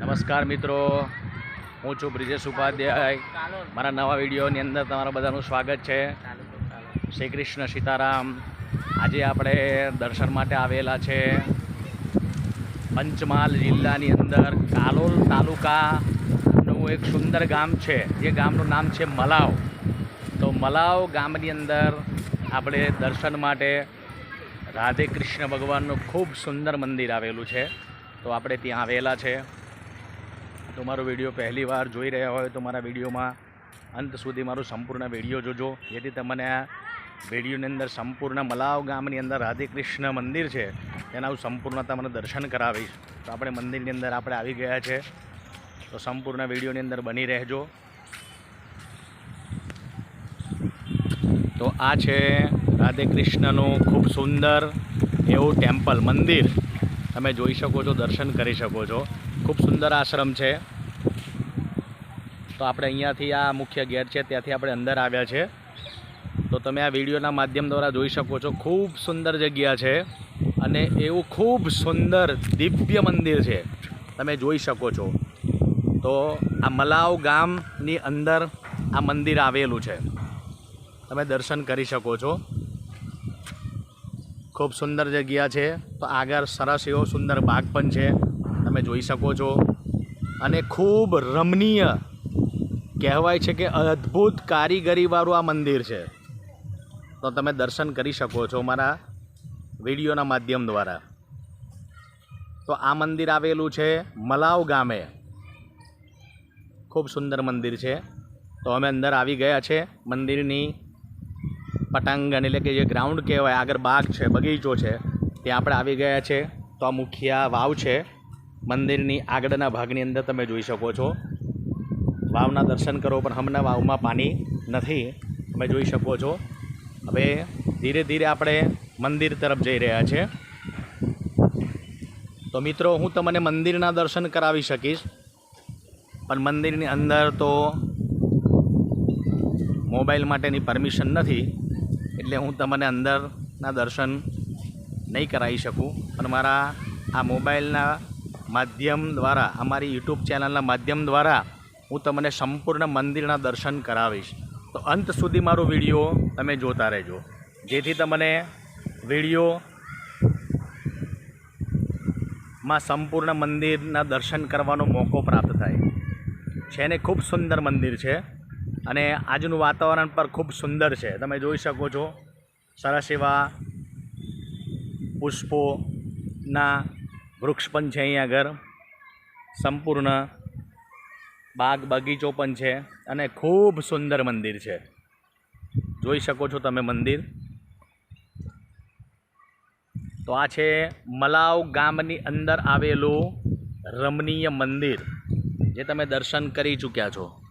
નમસ્કાર મિત્રો. હું છું બ્રિજેશ ઉપાધ્યાય. મારા નવા વિડીયોની અંદર તમારા બધાનું સ્વાગત છે. શ્રી કૃષ્ણ સીતારામ. આજે આપણે દર્શન માટે આવેલા છે. પંચમહાલ જિલ્લાની અંદર કાલોલ તાલુકાનું એક સુંદર ગામ છે. જે ગામનું નામ છે મલાવ. તો મલાવ ગામની અંદર આપણે દર્શન માટે રાધે કૃષ્ણ ભગવાનનું ખૂબ સુંદર મંદિર આવેલું છે. તો આપણે ત્યાં આવેલા છે. તો મારો વીડિયો પહેલી વાર જોઈ રહ્યા હોય તો મારા વિડીયોમાં અંત સુધી મારું સંપૂર્ણ વીડિયો જોજો. જેથી તમને આ વિડીયોની અંદર સંપૂર્ણ મલાવ ગામની અંદર રાધે કૃષ્ણ મંદિર છે, તેના હું સંપૂર્ણ તમને દર્શન કરાવીશ. તો આપણે મંદિરની અંદર આપણે આવી ગયા છે. તો સંપૂર્ણ વિડીયોની અંદર બની રહેજો. તો આ છે રાધે કૃષ્ણનું ખૂબ સુંદર એવું ટેમ્પલ, મંદિર. તમે જોઈ શકો છો, દર્શન કરી શકો છો. ખૂબ સુંદર આશ્રમ છે. તો આપણે અહીંયાથી આ મુખ્ય ગેટ છે, ત્યાંથી આપણે અંદર આવ્યા છે. તો તમે આ વિડીયોના માધ્યમ દ્વારા જોઈ શકો છો, ખૂબ સુંદર જગ્યા છે અને એવું ખૂબ સુંદર દિવ્ય મંદિર છે. તમે જોઈ શકો છો. તો આ મલાવ ગામની અંદર આ મંદિર આવેલું છે. તમે દર્શન કરી શકો છો. ખૂબ સુંદર જગ્યા છે. તો આગળ સરસ એવો સુંદર બાગ પણ છે. તમે જોઈ શકો છો. અને ખૂબ રમણીય કહેવાય છે કે અદ્ભુત કારીગરીવાળું આ મંદિર છે. તો તમે દર્શન કરી શકો છો મારા વિડીયોના માધ્યમ દ્વારા. તો આ મંદિર આવેલું છે મલાવ ગામે. ખૂબ સુંદર મંદિર છે. તો અમે અંદર આવી ગયા છે મંદિરની પટાંગણ એટલે કે જે ગ્રાઉન્ડ કહેવાય, આગળ બાગ છે, બગીચો છે, ત્યાં આપણે આવી ગયા છે. તો આ મુખ્ય વાવ છે. મંદિરની આગળના ભાગની અંદર તમે જોઈ શકો છો. વાવના દર્શન કરો, પણ હમણાં વાવમાં પાણી નથી. તમે જોઈ શકો છો. હવે ધીરે ધીરે આપણે મંદિર તરફ જઈ રહ્યા છે. તો મિત્રો, હું તમને મંદિરના દર્શન કરાવી શકીશ. પણ મંદિરની અંદર તો મોબાઈલ માટેની પરમિશન નથી. એટલે હું તમને અંદરના દર્શન નહીં કરાવી શકું. પણ મારા આ મોબાઈલના માધ્યમ દ્વારા અમારી યુટ્યુબ ચેનલના માધ્યમ દ્વારા હું તમને સંપૂર્ણ મંદિરના દર્શન કરાવીશ. તો અંત સુધી મારો વીડિયો તમે જોતા રહેજો. જેથી તમને વીડિયો માં સંપૂર્ણ મંદિરના દર્શન કરવાનો મોકો પ્રાપ્ત થાય. છે ને, ખૂબ સુંદર મંદિર છે. અને આજનું વાતાવરણ પણ ખૂબ સુંદર છે. તમે જોઈ શકો છો, સરસ એવા પુષ્પોના વૃક્ષ પણ છે અહીં આગળ. સંપૂર્ણ બાગ બગીચો પણ છે અને ખૂબ સુંદર મંદિર છે. જોઈ શકો છો તમે મંદિર. તો આ છે મલાવ ગામની અંદર આવેલું રમણીય મંદિર, જે તમે દર્શન કરી ચૂક્યા છો.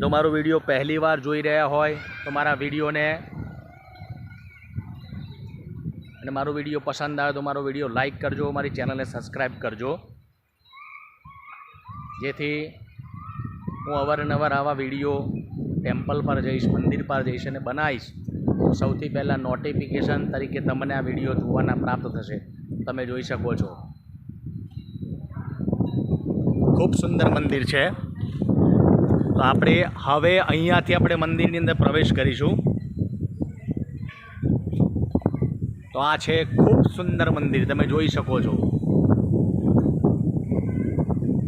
જો મારો વીડિયો પહેલી વાર જોઈ રહ્યા હોય, તો મારા વિડીયોને અને મારો વીડિયો પસંદ આવે તો મારો વીડિયો લાઈક કરજો, મારી ચેનલને સબસ્ક્રાઈબ કરજો. જેથી હું અવારનવાર આવા વીડિયો ટેમ્પલ પર જઈશ, મંદિર પર જઈશ અને બનાવીશ, તો સૌથી પહેલાં નોટિફિકેશન તરીકે તમને આ વીડિયો જોવાના પ્રાપ્ત થશે. તમે જોઈ શકો છો. ખૂબ સુંદર મંદિર છે. તો આપણે હવે અહીંયાથી આપણે મંદિરની અંદર પ્રવેશ કરીશું. તો આ છે ખૂબ સુંદર મંદિર, તમે જોઈ શકો છો.